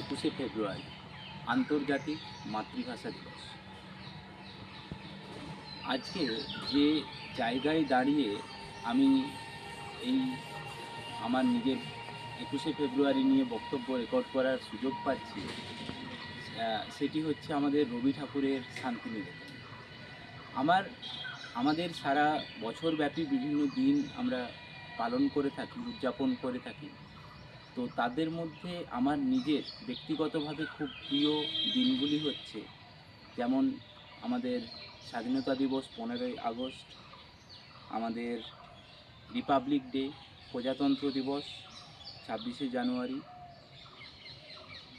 একুশে ফেব্রুয়ারি, আন্তর্জাতিক মাতৃভাষা দিবস। আজকে যে জায়গায় দাঁড়িয়ে আমি এই আমার নিজের একুশে ফেব্রুয়ারি নিয়ে বক্তব্য রেকর্ড করার সুযোগ পাচ্ছি সেটি হচ্ছে আমাদের রবি ঠাকুরের শান্তিনিকেতন। আমার, আমাদের সারা বছরব্যাপী বিভিন্ন দিন আমরা পালন করে থাকি, উদযাপন করে থাকি। তো তাদের মধ্যে আমার নিজের ব্যক্তিগতভাবে খুব প্রিয় দিনগুলি হচ্ছে, যেমন আমাদের স্বাধীনতা দিবস পনেরোই আগস্ট, আমাদের রিপাবলিক ডে, প্রজাতন্ত্র দিবস ছাব্বিশে জানুয়ারি,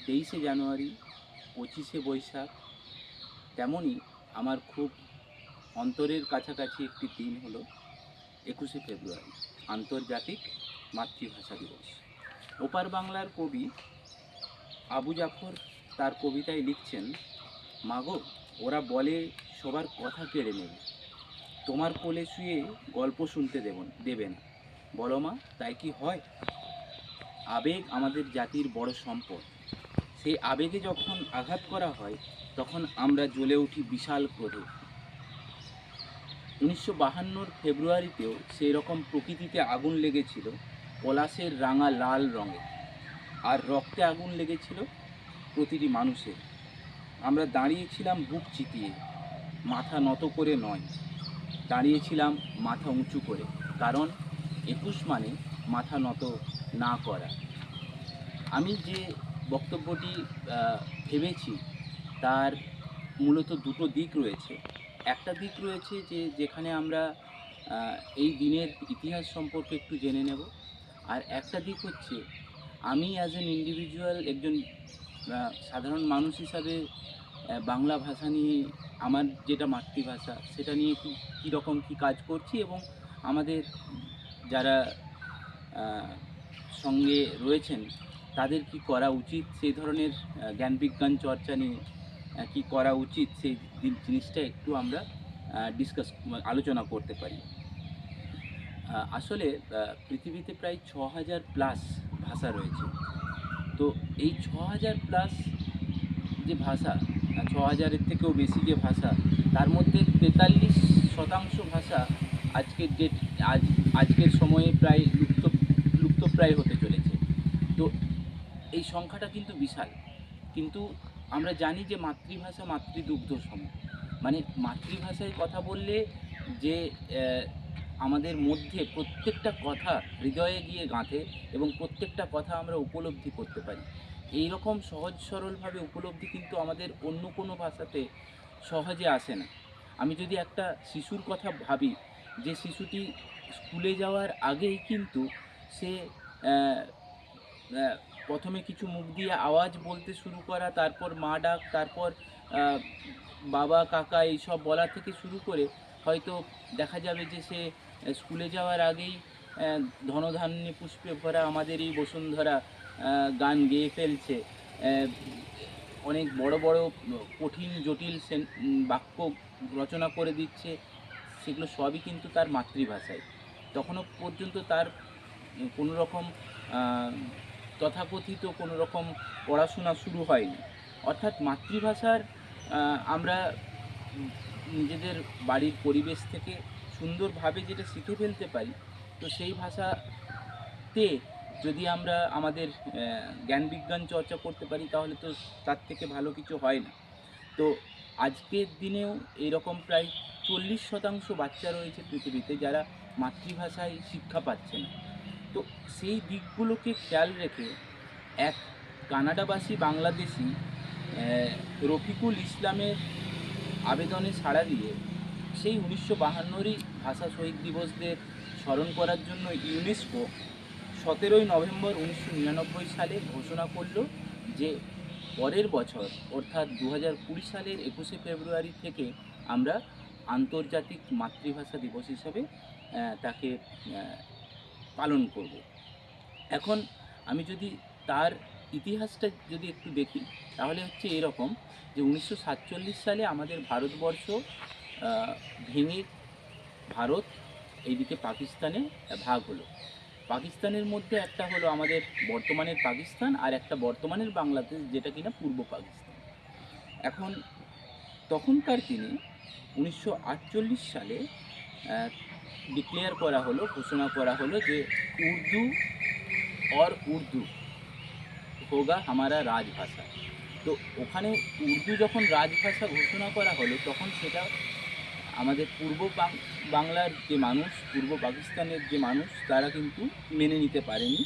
তেইশে জানুয়ারি, পঁচিশে বৈশাখ তেমনই আমার খুব অন্তরের কাছাকাছি একটি দিন হলো একুশে ফেব্রুয়ারি, আন্তর্জাতিক মাতৃভাষা দিবস। ওপার বাংলার কবি আবু জাফর তার কবিতায় লিখছেন, মাগো, ওরা বলে সবার কথা কেড়ে নেবে। তোমার কোলে শুয়ে গল্প শুনতে দেব, দেবে না। বলো মা, তাই কি হয়? আবেগ আমাদের জাতির বড় সম্পদ। সেই আবেগে যখন আঘাত করা হয়, তখন আমরা জ্বলে উঠি বিশাল ক্রোধে। উনিশশো বাহান্নর ফেব্রুয়ারিতেও সেই রকম প্রকৃতিতে আগুন লেগেছিল পলাশের রাঙা লাল রঙে। আর রক্তে আগুন লেগেছিল প্রতিটি মানুষের। আমরা দাঁড়িয়েছিলাম বুক চিতিয়ে, মাথা নত করে নয়। দাঁড়িয়েছিলাম মাথা উঁচু করে, কারণ একুশ মানে মাথা নত না করা। আমি যে বক্তব্যটি ভেবেছি, তার মূলত দুটো দিক রয়েছে। একটা দিক রয়েছে যে, যেখানে আমরা এই দিনের ইতিহাস সম্পর্কে একটু জেনে নেব। আর একটা দিক হচ্ছে, আমি অ্যাজ এন ইন্ডিভিজুয়াল একজন সাধারণ মানুষ হিসাবে বাংলা ভাষা নিয়ে আমার যেটা মাতৃভাষা, সেটা নিয়ে কী কীরকম কী কাজ করছি এবং আমাদের যারা সঙ্গে রয়েছেন, তাদের কি করা উচিত? সেই ধরনের জ্ঞান বিজ্ঞান চর্চা নিয়ে কি করা উচিত? সেই জিনিসটা একটু আমরা ডিসকাস আলোচনা করতে পারি। আসলে পৃথিবীতে প্রায় ছ হাজার প্লাস ভাষা রয়েছে। তো এই ছ হাজার প্লাস যে ভাষা ছ হাজারের থেকেও বেশি যে ভাষা, তার মধ্যে তেতাল্লিশ শতাংশ ভাষা আজকের ডেট আজ, আজকের সময়ে প্রায় লুপ্ত লুপ্তপ্রায় হতে চলেছে। তো এই সংখ্যাটা কিন্তু বিশাল। কিন্তু আমরা জানি যে মাতৃভাষা মাতৃদুগ্ধ সম। মানে মাতৃভাষায় কথা বললে যে আমাদের মধ্যে প্রত্যেকটা কথা হৃদয়ে গিয়ে গাঁথে এবং প্রত্যেকটা কথা আমরা উপলব্ধি করতে পারি। এই রকম সহজ সরলভাবে উপলব্ধি কিন্তু আমাদের অন্য কোনো ভাষাতে সহজে আসে না। আমি যদি একটা শিশুর কথা ভাবি, যে শিশুটি স্কুলে যাওয়ার আগেই কিন্তু সে প্রথমে কিছু মুখ দিয়ে আওয়াজ বলতে শুরু করা, তারপর মা ডাক, তারপর বাবা, কাকা এইসব বলা থেকে শুরু করে হয়তো দেখা যাবে যে সে স্কুলে যাওয়ার আগেই ধনধান্যে পুষ্পে ভরা আমাদের এই বসুন্ধরা গান গেয়ে ফেলছে। অনেক বড় বড় কঠিন, জটিল বাক্য রচনা করে দিচ্ছে। সেগুলো সবই কিন্তু তার মাতৃভাষায়। তখনও পর্যন্ত তার কোনো রকম তথাকথিত কোনো রকম পড়াশোনা শুরু হয়নি। অর্থাৎ মাতৃভাষার আমরা নিজেদের বাড়ির পরিবেশ থেকে সুন্দরভাবে যেটা শিখে ফেলতে পারি, তো সেই ভাষাতে যদি আমরা আমাদের জ্ঞান বিজ্ঞান চর্চা করতে পারি, তাহলে তো তার থেকে ভালো কিছু হয় না। তো আজকের দিনেও এরকম প্রায় চল্লিশ শতাংশ বাচ্চা রয়েছে পৃথিবীতে যারা মাতৃভাষায় শিক্ষা পাচ্ছে না। তো সেই দিকগুলোকে খেয়াল রেখে এক কানাডাবাসী বাংলাদেশি রফিকুল ইসলামের আবেদনে সাড়া দিয়ে সেই উনিশশো বাহান্নরই ভাষা শহীদ দিবসদের স্মরণ করার জন্য ইউনেস্কো সতেরোই নভেম্বর উনিশশো নিরানব্বই সালে ঘোষণা করল যে পরের বছর, অর্থাৎ দু হাজার কুড়ি সালের একুশে ফেব্রুয়ারি থেকে আমরা আন্তর্জাতিক মাতৃভাষা দিবস হিসাবে তাকে পালন করব। এখন আমি যদি তার ইতিহাসটা যদি একটু দেখি, তাহলে হচ্ছে এরকম যে উনিশশো সাতচল্লিশ সালে আমাদের ভারতবর্ষ ভেঙে ভারত এইদিকে পাকিস্তানে ভাগ হলো। পাকিস্তানের মধ্যে একটা হলো আমাদের বর্তমানের পাকিস্তান আর একটা বর্তমানের বাংলাদেশ যেটা কিনা পূর্ব পাকিস্তান। এখন তখনকার দিনে উনিশশো সালে ডিক্লেয়ার করা হলো, ঘোষণা করা হলো যে উর্দু और উর্দু হোগা হামারা রাজভাষা। তো ওখানে উর্দু যখন রাজভাষা ঘোষণা করা হলো, তখন সেটা আমাদের পূর্ব বাংলার যে মানুষ, পূর্ব পাকিস্তানের যে মানুষ, তারা কিন্তু মেনে নিতে পারেনি।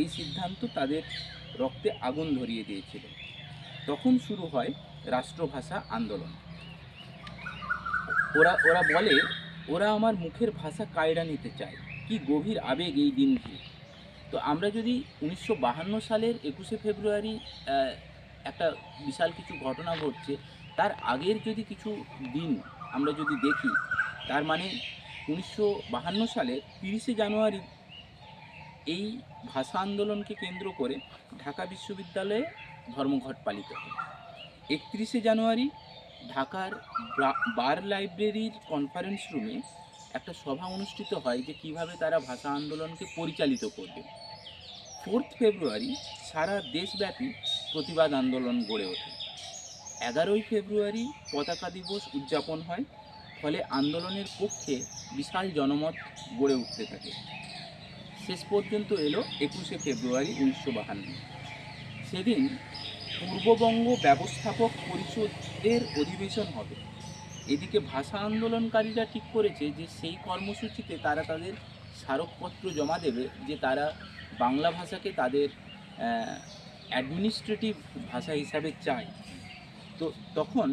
এই সিদ্ধান্ত তাদের রক্তে আগুন ধরিয়ে দিয়েছিল। তখন শুরু হয় রাষ্ট্রভাষা আন্দোলন। ওরা ওরা বলে, ওরা আমার মুখের ভাষা কায়রা নিতে চায়। কি গভীর আবেগ এই দিনটি তো আমরা যদি উনিশশো সালের একুশে ফেব্রুয়ারি একটা বিশাল কিছু ঘটনা ঘটছে, তার আগের যদি কিছু দিন আমরা যদি দেখি, তার মানে উনিশশো বাহান্ন সালের তিরিশে জানুয়ারি এই ভাষা আন্দোলনকে কেন্দ্র করে ঢাকা বিশ্ববিদ্যালয়ে ধর্মঘট পালিত হয়। একত্রিশে জানুয়ারি ঢাকার বার লাইব্রেরির কনফারেন্স রুমে একটা সভা অনুষ্ঠিত হয় যে কীভাবে তারা ভাষা আন্দোলনকে পরিচালিত করবে। ফোর্থ ফেব্রুয়ারি সারা দেশব্যাপী প্রতিবাদ আন্দোলন গড়ে ওঠে। এগারোই ফেব্রুয়ারি পতাকা দিবস উদযাপন হয়, ফলে আন্দোলনের পক্ষে বিশাল জনমত গড়ে উঠতে থাকে। শেষ পর্যন্ত এলো একুশে ফেব্রুয়ারি উনিশশো বাহান্ন। সেদিন পূর্ববঙ্গ ব্যবস্থাপক পরিষদের অধিবেশন হবে। এদিকে ভাষা আন্দোলনকারীরা ঠিক করেছে যে, সেই কর্মসূচিতে তারা তাদের স্মারকপত্র জমা দেবে যে, তারা বাংলা ভাষাকে তাদের অ্যাডমিনিস্ট্রেটিভ ভাষা হিসাবে চায়। তো তখন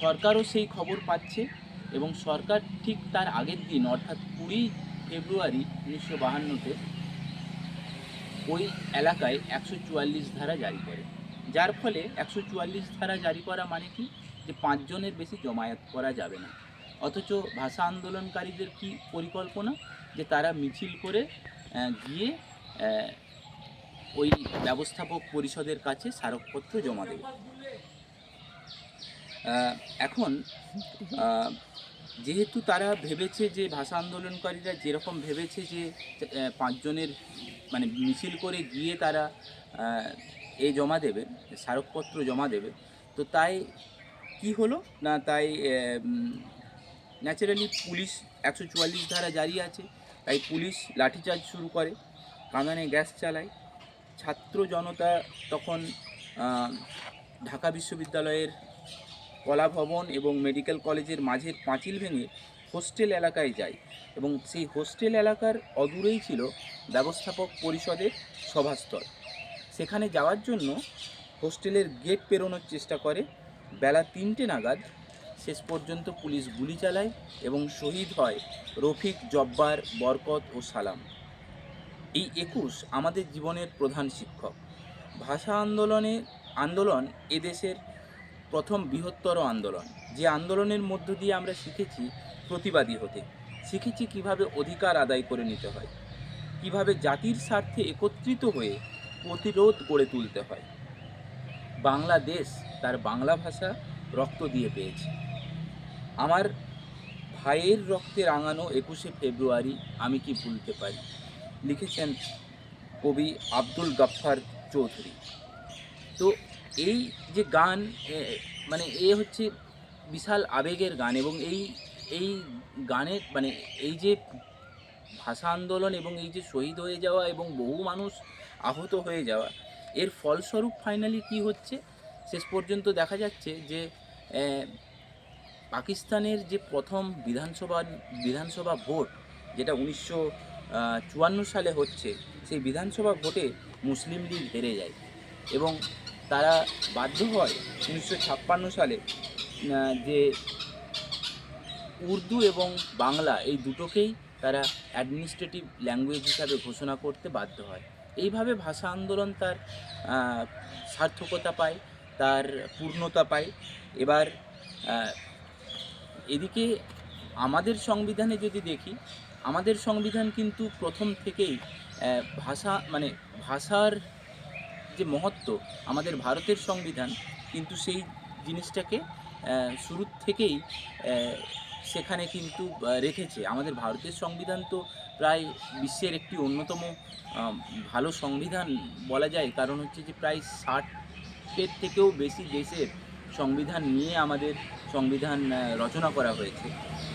সরকারও সেই খবর পাচ্ছে এবং সরকার ঠিক তার আগের দিন, অর্থাৎ কুড়ি ফেব্রুয়ারি উনিশশো বাহান্নতে ওই এলাকায় একশো চুয়াল্লিশ ধারা জারি করে। যার ফলে একশো চুয়াল্লিশ ধারা জারি করা মানে কি? যে পাঁচজনের বেশি জমায়েত করা যাবে না। অথচ ভাষা আন্দোলনকারীদের কি পরিকল্পনা? যে তারা মিছিল করে গিয়ে ওই ব্যবস্থাপক পরিষদের কাছে স্মারকপত্র জমা দেবে। এখন যেহেতু তারা ভেবেছে যে ভাষা আন্দোলনকারীরা যেরকম ভেবেছে যে পাঁচজনের মানে মিছিল করে গিয়ে তারা এ জমা দেবে, স্মারকপত্র জমা দেবে, তো তাই কি হলো? না তাই ন্যাচারালি পুলিশ একশো চুয়াল্লিশ ধারা জারি আছে, তাই পুলিশ লাঠিচার্জ শুরু করে, কাঁদানে গ্যাস চালায় ছাত্র জনতা তখন ঢাকা বিশ্ববিদ্যালয়ের কলা ভবন এবং মেডিকেল কলেজের মাঝের পাঁচিল ভেঙে হোস্টেল এলাকায় যায় এবং সেই হোস্টেল এলাকার অদূরেই ছিল ব্যবস্থাপক পরিষদের সভাস্থল। সেখানে যাওয়ার জন্য হোস্টেলের গেট পেরোনোর চেষ্টা করে। বেলা তিনটে নাগাদ শেষ পর্যন্ত পুলিশ গুলি চালায় এবং শহীদ হয় রফিক, জব্বার, বরকত ও সালাম। এই একুশ আমাদের জীবনের প্রধান শিক্ষক। ভাষা আন্দোলনে, আন্দোলন এদেশের প্রথম বৃহত্তর আন্দোলন। যে আন্দোলনের মধ্য দিয়ে আমরা শিখেছি প্রতিবাদী হতে। শিখেছি কীভাবে অধিকার আদায় করে নিতে হয়। কীভাবে জাতির স্বার্থে একত্রিত হয়ে প্রতিরোধ গড়ে তুলতে হয়। বাংলাদেশ তার বাংলা ভাষা রক্ত দিয়ে পেয়েছে। আমার ভাইয়ের রক্তে রাঙানো একুশে ফেব্রুয়ারি আমি কি ভুলতে পারি? লিখেছেন কবি আব্দুল গাফফার চৌধুরী। তো এই যে গান মানে এ হচ্ছে বিশাল আবেগের গান এবং এই এই গানের মানে এই যে ভাষা আন্দোলন এবং এই যে শহীদ হয়ে যাওয়া এবং বহু মানুষ আহত হয়ে যাওয়া, এর ফলস্বরূপ ফাইনালি কি হচ্ছে? শেষ পর্যন্ত দেখা যাচ্ছে যে পাকিস্তানের যে প্রথম বিধানসভা বিধানসভা ভোট, যেটা উনিশশো চুয়ান্ন সালে হচ্ছে, সেই বিধানসভা ভোটে মুসলিম লীগ হেরে যায় এবং তারা বাধ্য হয় উনিশশো ছাপ্পান্ন সালে যে উর্দু এবং বাংলা এই দুটোকেই তারা অ্যাডমিনিস্ট্রেটিভ ল্যাঙ্গুয়েজ হিসাবে ঘোষণা করতে বাধ্য হয়। এইভাবে ভাষা আন্দোলন তার সার্থকতা পায়, তার পূর্ণতা পায়। এবার এদিকে আমাদের সংবিধানে যদি দেখি আমাদের সংবিধান কিন্তু প্রথম থেকেই ভাষা মানে ভাষার যে মহত্ব, আমাদের ভারতের সংবিধান কিন্তু সেই জিনিসটাকে শুরুর থেকেই সেখানে কিন্তু রেখেছে। আমাদের ভারতের সংবিধান তো প্রায় বিশ্বের একটি অন্যতম ভালো সংবিধান বলা যায়। কারণ হচ্ছে যে প্রায় ষাটের থেকেও বেশি দেশের সংবিধান নিয়ে আমাদের সংবিধান রচনা করা হয়েছে।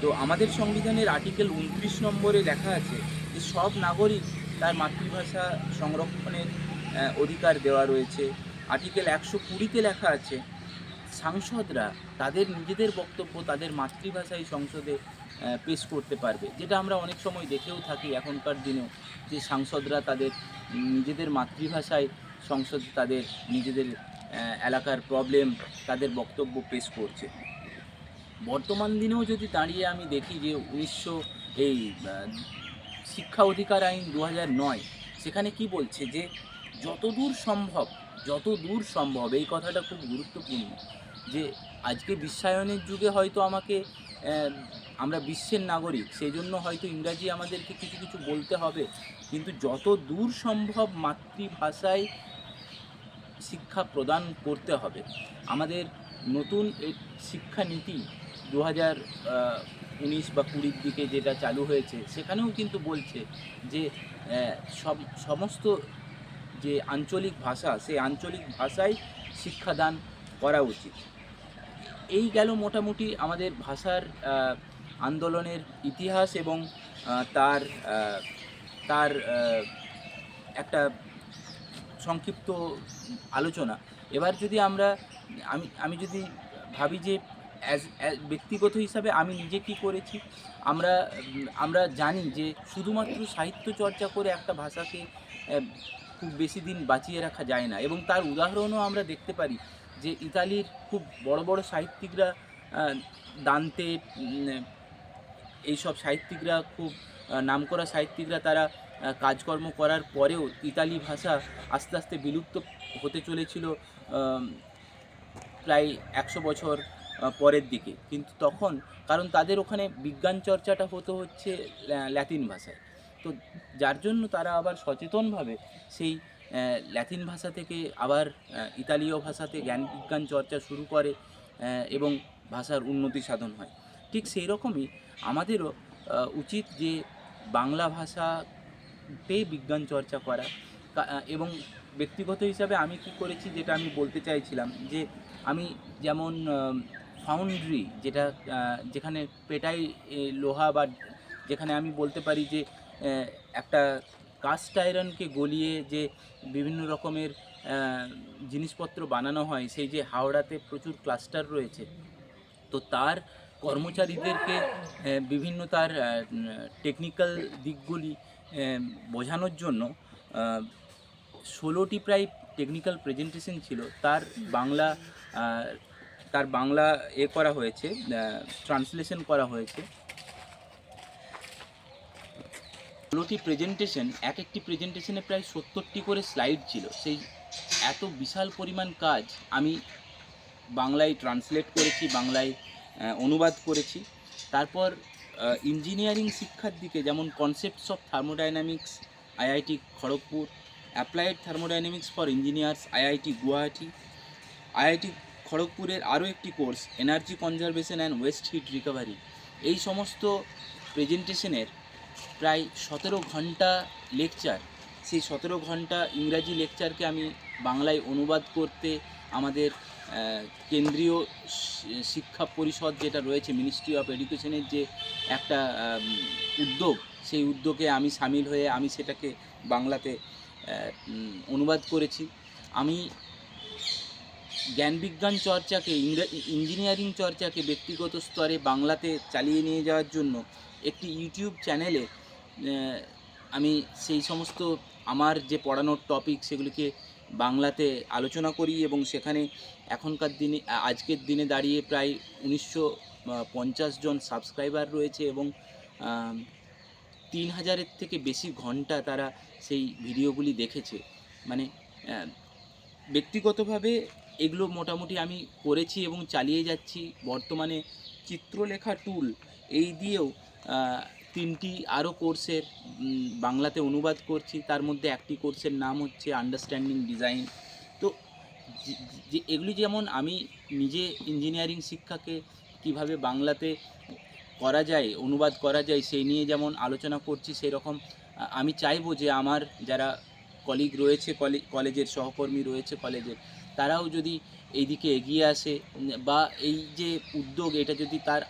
তো আমাদের সংবিধানের আর্টিকেল উনত্রিশ নম্বরে লেখা আছে যে সব নাগরিক তার মাতৃভাষা সংরক্ষণের অধিকার দেওয়া রয়েছে। আর্টিকেল একশো কুড়িতে লেখা আছে, সাংসদরা তাদের নিজেদের বক্তব্য তাদের মাতৃভাষায় সংসদে পেশ করতে পারবে। যেটা আমরা অনেক সময় দেখেও থাকি এখনকার দিনেও, যে সাংসদরা তাদের নিজেদের মাতৃভাষায় সংসদ, তাদের নিজেদের এলাকার প্রবলেম তাদের বক্তব্য পেশ করছে। বর্তমান দিনেও যদি দাঁড়িয়ে আমি দেখি যে উনিশশো এই শিক্ষা অধিকার আইন দু নয়, সেখানে কি বলছে যে যতদূর সম্ভব যত দূর সম্ভব, এই কথাটা খুব গুরুত্বপূর্ণ, যে আজকে বিশ্বায়নের যুগে হয়তো আমাকে আমরা বিশ্বের নাগরিক সেই জন্য হয়তো ইংরাজি আমাদেরকে কিছু কিছু বলতে হবে, কিন্তু যত দূর সম্ভব মাতৃভাষায় শিক্ষা প্রদান করতে হবে। আমাদের নতুন শিক্ষানীতি দু হাজার উনিশ বা কুড়ির দিকে যেটা চালু হয়েছে, সেখানেও কিন্তু বলছে যে সব, সমস্ত যে আঞ্চলিক ভাষা, সেই আঞ্চলিক ভাষায় শিক্ষাদান করা উচিত। এই গেল মোটামুটি আমাদের ভাষার আন্দোলনের ইতিহাস এবং তার তার একটা সংক্ষিপ্ত আলোচনা। এবার যদি আমরা, আমি আমি যদি ভাবি যে অ্যাজ ব্যক্তিগত হিসাবে আমি নিজে কি করেছি, আমরা আমরা জানি যে শুধুমাত্র সাহিত্য চর্চা করে একটা ভাষাকে খুব বেশি দিন বাঁচিয়ে রাখা যায় না। এবং তার উদাহরণও আমরা দেখতে পারি যে ইতালির খুব বড় বড় সাহিত্যিকরা দান্তে এইসব সাহিত্যিকরা, খুব নামকরা সাহিত্যিকরা তারা কাজকর্ম করার পরেও ইতালি ভাষা আস্তে আস্তে বিলুপ্ত হতে চলেছিল প্রায় একশো বছর পরের দিকে। কিন্তু তখন, কারণ তাদের ওখানে বিজ্ঞান চর্চাটা হতো হচ্ছে ল্যা- ল্যাতিন ভাষায়। তো যার জন্য তারা আবার সচেতনভাবে সেই ল্যাতিন ভাষা থেকে আবার ইতালীয় ভাষাতে জ্ঞান বিজ্ঞান চর্চা শুরু করে এবং ভাষার উন্নতি সাধন হয়। ঠিক সেই রকমই আমাদেরও উচিত যে বাংলা ভাষাতে বিজ্ঞান চর্চা করা। এবং ব্যক্তিগত হিসাবে আমি কি করেছি যেটা আমি বলতে চাইছিলাম যে আমি যেমন ফাউন্ড্রি যেটা যেখানে পেটাই লোহা বা যেখানে আমি বলতে পারি যে একটা কাস্ট আয়রনকে গলিয়ে যে বিভিন্ন রকমের জিনিসপত্র বানানো হয়, সেই যে হাওড়াতে প্রচুর ক্লাস্টার রয়েছে, তো তার কর্মচারীদেরকে বিভিন্ন তার টেকনিক্যাল দিকগুলি বোঝানোর জন্য ষোলোটি প্রায় টেকনিক্যাল প্রেজেন্টেশন ছিল। তার বাংলা তার বাংলা এ করা হয়েছে ট্রান্সলেশন করা হয়েছে। ষোলোটি প্রেজেন্টেশন এক একটি প্রেজেন্টেশনে প্রায় সত্তরটি করে স্লাইড ছিল। সেই এত বিশাল পরিমাণ কাজ আমি বাংলায় ট্রান্সলেট করেছি, বাংলায় অনুবাদ করেছি। তারপর ইঞ্জিনিয়ারিং শিক্ষার দিকে, যেমন concepts of thermodynamics IIT Kharagpur applied thermodynamics for engineers IIT Guwahati IIT খড়গপুরের আরও একটি course energy conservation and waste heat recovery এই সমস্ত প্রেজেন্টেশনের প্রায় সতেরো ঘণ্টা লেকচার সেই সতেরো ঘণ্টা ইংরাজি লেকচারকে আমি বাংলায় অনুবাদ করতে আমাদের কেন্দ্রীয় শিক্ষা পরিষদ যেটা রয়েছে মিনিস্ট্রি অফ এডুকেশনের যে একটা উদ্যোগ, সেই উদ্যোগে আমি সামিল হয়ে আমি সেটাকে বাংলাতে অনুবাদ করেছি। আমি জ্ঞান বিজ্ঞান চর্চাকে ইঞ্জিনিয়ারিং চর্চাকে ব্যক্তিগত স্তরে বাংলাতে চালিয়ে নিয়ে যাওয়ার জন্য একটি ইউটিউব চ্যানেলে আমি সেই সমস্ত আমার যে পড়ানোর টপিক সেগুলিকে বাংলাতে আলোচনা করি এবং সেখানে এখনকার দিনে আজকের দিনে দাঁড়িয়ে প্রায় উনিশশো পঞ্চাশ জন সাবস্ক্রাইবার রয়েছে এবং তিন হাজারের থেকে বেশি ঘণ্টা তারা সেই ভিডিওগুলি দেখেছে। মানে ব্যক্তিগতভাবে এগুলো মোটামুটি আমি করেছি এবং চালিয়ে যাচ্ছি। বর্তমানে চিত্রলেখা টুল এই দিয়েও তিনটি আরও কোর্সের বাংলাতে অনুবাদ করছি। তার মধ্যে একটি কোর্সের নাম হচ্ছে আন্ডারস্ট্যান্ডিং ডিজাইন তো যে- এগুলি যেমন আমি নিজে ইঞ্জিনিয়ারিং শিক্ষাকে কীভাবে বাংলাতে করা যায়, অনুবাদ করা যায়, সেই নিয়ে যেমন আলোচনা করছি সেই রকম আমি চাইব যে আমার যারা কলিগ রয়েছে কলে- কলেজের সহকর্মী রয়েছে কলেজের তারাও যদি এইদিকে এগিয়ে আসে, বা এই যে উদ্যোগ, এটা যদি তার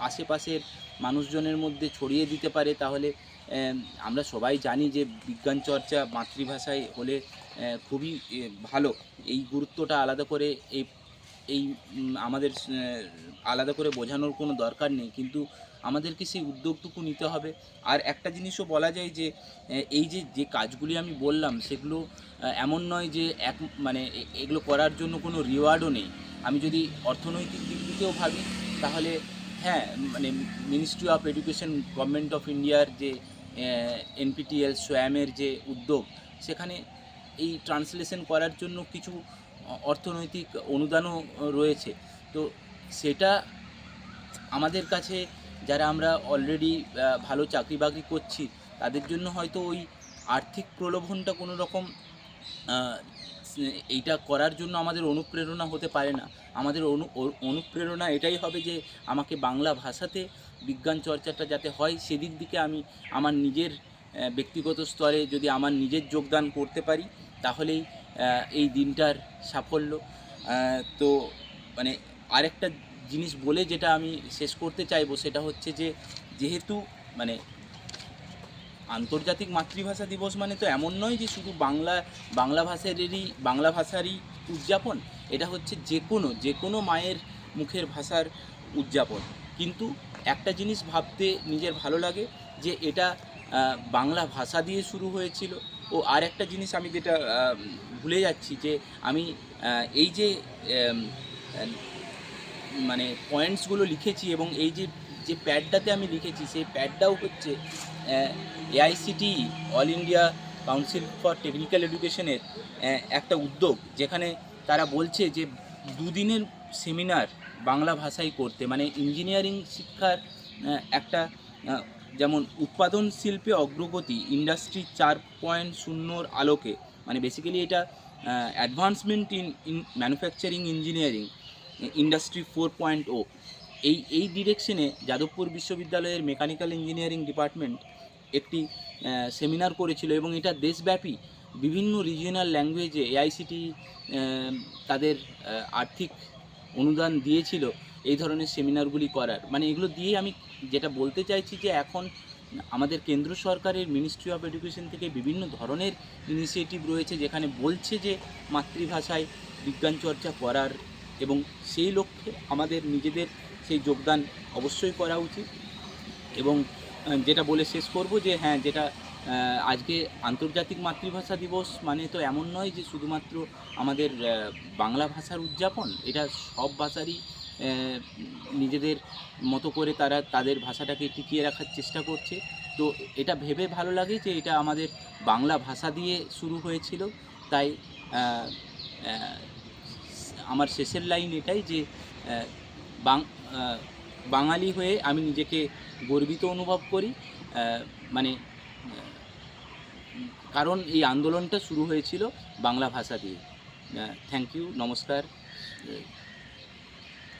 আশেপাশের মানুষজনের মধ্যে ছড়িয়ে দিতে পারে, তাহলে আমরা সবাই জানি যে বিজ্ঞান চর্চা মাতৃভাষায় হলে খুবই ভালো। এই গুরুত্বটা আলাদা করে এই এই আমাদের আলাদা করে বোঝানোর কোনো দরকার নেই, কিন্তু আমাদেরকে সেই উদ্যোগটুকু নিতে হবে। আর একটা জিনিসও বলা যায় যে এই যে যে কাজগুলি আমি বললাম, সেগুলো এমন নয় যে এক মানে এগুলো করার জন্য কোনো রিওয়ার্ডও নেই। আমি যদি অর্থনৈতিক দিক থেকেও ভাবি, তাহলে হ্যাঁ মানে ministry of education government of ইন্ডিয়ার যে এনপিটিএল সোয়ামের যে উদ্যোগ, সেখানে এই ট্রান্সলেশন করার জন্য কিছু অর্থনৈতিক অনুদানও রয়েছে। তো সেটা আমাদের কাছে, যারা আমরা অলরেডি ভালো চাকরি বাকরি করছি, তাদের জন্য হয়তো ওই আর্থিক প্রলোভনটা কোনো রকম এইটা করার জন্য আমাদের অনুপ্রেরণা হতে পারে না। আমাদের অনু অনুপ্রেরণা এটাই হবে যে আমাকে বাংলা ভাষাতে বিজ্ঞান চর্চাটা যাতে হয়, সেদিক দিকে আমি আমার নিজের ব্যক্তিগত স্তরে যদি আমার নিজের যোগদান করতে পারি, তাহলেই এই দিনটার সাফল্য। তো মানে আরেকটা জিনিস বলে যেটা আমি শেষ করতে চাইব, সেটা হচ্ছে যে যেহেতু মানে আন্তর্জাতিক মাতৃভাষা দিবস মানে তো এমন নয় যে শুধু বাংলা বাংলা ভাষারই বাংলা ভাষারই উদযাপন, এটা হচ্ছে যে কোনো যে কোনো মায়ের মুখের ভাষার উদযাপন। কিন্তু একটা জিনিস ভাবতে নিজের ভালো লাগে যে এটা বাংলা ভাষা দিয়ে শুরু হয়েছিল। ও আর একটা জিনিস আমি যেটা ভুলে যাচ্ছি যে আমি এই যে মানে পয়েন্টসগুলো লিখেছি এবং এই যে যে প্যাডটাতে আমি লিখেছি, সেই প্যাডটাও হচ্ছে AICTE all India council for technical এডুকেশনের একটা উদ্যোগ যেখানে তারা বলছে যে দুদিনের সেমিনার বাংলা ভাষায় করতে মানে ইঞ্জিনিয়ারিং শিক্ষার একটা যেমন উৎপাদন শিল্পে অগ্রগতি ইন্ডাস্ট্রি চার পয়েন্ট শূন্যর আলোকে মানে বেসিক্যালি এটা advancement in in manufacturing engineering industry four point o এই এই ডিরেকশনে যাদবপুর বিশ্ববিদ্যালয়ের মেকানিক্যাল ইঞ্জিনিয়ারিং ডিপার্টমেন্ট একটি সেমিনার করেছিল এবং এটা দেশব্যাপী বিভিন্ন রিজিওনাল ল্যাঙ্গুয়েজে এআইসিটি তাদের আর্থিক অনুদান দিয়েছিল এই ধরনের সেমিনারগুলি করার। মানে এগুলো দিয়ে আমি যেটা বলতে চাইছি যে এখন আমাদের কেন্দ্র সরকারের মিনিস্ট্রি অফ এডুকেশন থেকে বিভিন্ন ধরনের ইনিশিয়েটিভ রয়েছে যেখানে বলছে যে মাতৃভাষায় বিজ্ঞান চর্চা করার এবং সেই লক্ষ্যে আমাদের নিজেদের সেই যোগদান অবশ্যই করা উচিত। এবং যেটা বলে শেষ করব যে হ্যাঁ যেটা আজকে আন্তর্জাতিক মাতৃভাষা দিবস মানে তো এমন নয় যে শুধুমাত্র আমাদের বাংলা ভাষার উদযাপন, এটা সব ভাষারই নিজেদের মতো করে তারা তাদের ভাষাটাকে টিকিয়ে রাখার চেষ্টা করছে। তো এটা ভেবে ভালো লাগে যে এটা আমাদের বাংলা ভাষা দিয়ে শুরু হয়েছিল। তাই আমার শেষের লাইন এটাই যে বাঙালি হয়ে আমি নিজেকে গর্বিত অনুভব করি মানে কারণ এই আন্দোলনটা শুরু হয়েছিল বাংলা ভাষা দিয়ে। থ্যাংক ইউ নমস্কার